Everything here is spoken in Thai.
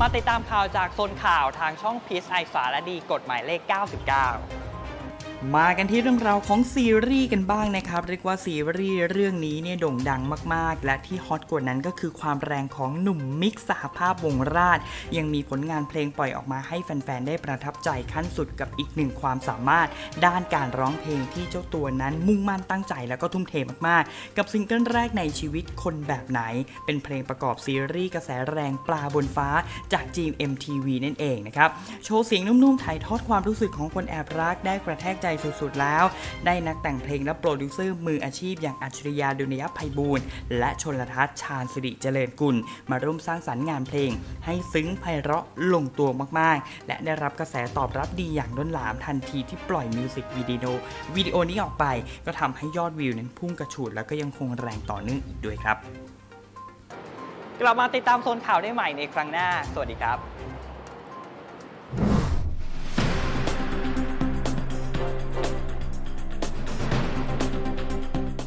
มาติดตามข่าวจากโซนข่าวทางช่องพีซไอสารดีกฎหมายเลข 99 มากันที่เรื่องราวของซีรีส์กันบ้างนะครับ เรียกว่าซีรีส์เรื่องนี้เนี่ยโด่งดังมากๆ และที่ฮอตกว่านั้นก็คือความแรงของหนุ่มมิกสหภาพวงราช ยังมีผลงานเพลงปล่อยออกมาให้แฟนๆ ได้ประทับใจขั้นสุดกับอีกหนึ่งความสามารถ ด้านการร้องเพลงที่เจ้าตัวนั้นมุ่งมั่นตั้งใจแล้วก็ทุ่มเทมากๆ กับซิงเกิลแรกในชีวิตคนแบบไหน เป็นเพลงประกอบซีรีส์กระแสแรงปลาบนฟ้าจาก GMMTV นั่นเองนะครับโชว์เสียงนุ่มๆถ่ายทอดความรู้สึกของคนแอบรักได้กระแทกใจสุดๆแล้ว ได้นักแต่งเพลงและโปรดิวเซอร์มืออาชีพอย่างอัจฉริยาดุนยภัยบูลย์และชนลทัศน์ชาญสิริเจริญกุล มาร่วมสร้างสรรค์งานเพลง ให้ซึ้งไพเราะลงตัวมากๆ และได้รับกระแสตอบรับดีอย่างล้นหลามทันทีที่ปล่อยมิวสิกวิดีโอวิดีโอนี้ออกไปก็ทำให้ยอดวิวนั้นพุ่งกระฉูดแล้วก็ยังคงแรงต่อเนื่องอีกด้วยครับ กลับมาติดตามโซนข่าวได้ใหม่ในครั้งหน้า สวัสดีครับ